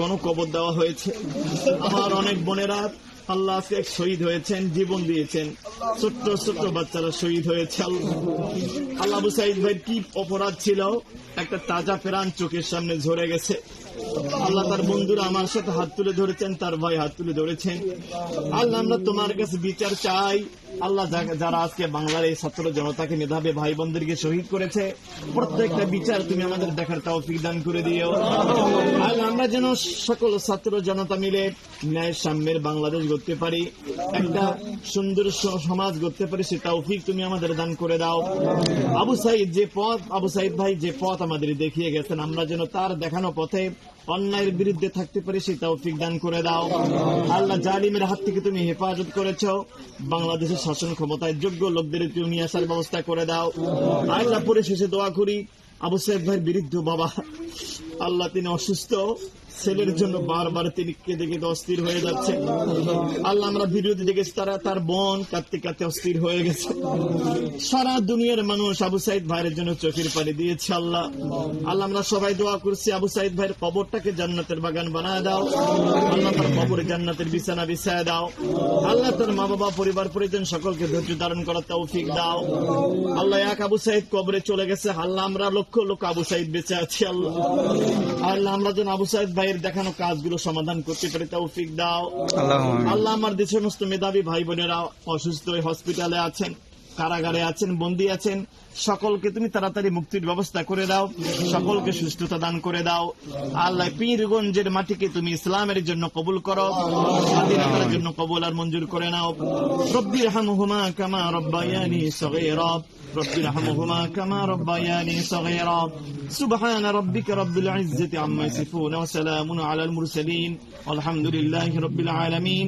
গণকবর দেওয়া হয়েছে। আমার অনেক বোনেরা আল্লাহ আজকে শহীদ হয়েছেন, জীবন দিয়েছেন। ছোট্ট ছোট্ট বাচ্চারা শহীদ হয়েছে। আল্লাহ আবু সাইদ ভাই, কি অপরাধ ছিল? একটা তাজা প্রাণ চোখের সামনে ঝরে গেছে। আল্লাহ তার বন্ধুরা আমার সাথে হাত তুলে ধরেছেন, তার ভাই হাত তুলে ধরেছেন। আল্লাহ, আমরা তোমার কাছে বিচার চাই। আল্লাহ যারা আজকে বাংলার এই ছাত্র জনতাকে মেধাবী ভাই বোনদেরকে শহীদ করেছে, প্রত্যেকটা বিচার তুমি আমাদের দেখার তৌফিক দান করে দিও। আল্লাহ আমরা যেন সকল ছাত্র জনতা মিলে ন্যায় সাম্যের বাংলাদেশ গড়তে পারি, একটা সুন্দর সমাজ গড়তে পারি, সে তৌফিক তুমি আমাদের দান করে দাও। আবু সাইদ যে পথ, আবু সাইদ ভাই যে পথ আমাদের দেখিয়ে গেছেন, আমরা যেন তার দেখানো পথে অন্যায়ের বিরুদ্ধে থাকতে পারি সেই তৌফিক দান করে দাও। আল্লাহ জালিমের হাত থেকে তুমি হেফাজত করেছ, বাংলাদেশের শাসন ক্ষমতায় যোগ্য লোকদের তুমি আসার ব্যবস্থা করে দাও। আল্লাহ পরিশেষে দোয়া করি, আবু সাহেব ভাইয়ের বিরুদ্ধ বাবা। আল্লাহ তিনি অসুস্থ। ছেলের জন্য বারবার তিনি কেঁদে কেঁদে অস্থির হয়ে যাচ্ছে। আল্লাহ আমরা বিরোধী দেখেছি তারা তার বোন কাঁদতে কাঁদতে অস্থির হয়ে গেছে। সারা দুনিয়ার মানুষ আবু সাইদ ভাইয়ের জন্য চোখের পানি দিয়েছে আল্লাহ। আল্লাহ, আমরা সবাই দোয়া করছি, আবু সাইদ ভাইয়ের কবরটাকে জান্নাতের বাগান বানায় দাও। আল্লাহ তার কবরে জান্নাতের বিছানা বিছায় দাও। আল্লাহ তার মা বাবা পরিবার, পরিজন সকলকে ধৈর্য ধারণ করার তৌফিক দাও। আল্লাহ এক আবু সাইদ কবরে চলে গেছে। আল্লাহ, আমরা লক্ষ লক্ষ আবু সাইদ বেঁচে আছি আল্লাহ। আল্লাহ আমরা যেন আবু সাহেব ভাইয়ের দেখানো কাজগুলো সমাধান করতে পারি তৌফিক দাও। আল্লাহ আল্লাহ আমার দেশের সমস্ত মেধাবী ভাই বোনেরা অসুস্থ হয়ে হসপিটালে আছেন। কারাগারে আছেন বন্দী আছেন সকলকে তুমি তাড়াতাড়ি মুক্তির ব্যবস্থা করে দাও সকলকে সুস্থতা দান করে দাও আল্লাহ পীরগঞ্জের মাটিকে তুমি ইসলামের জন্য কবুল করো স্বাধীনতার জন্য কবুল আর মঞ্জুর করে নাও রব্বির হামহুমা কামা রব্বায়ানি সগীরা رب ارحمهما كما ربياني صغيرا سبحان ربك رب العزة عما يصفون وسلام على المرسلين والحمد لله رب العالمين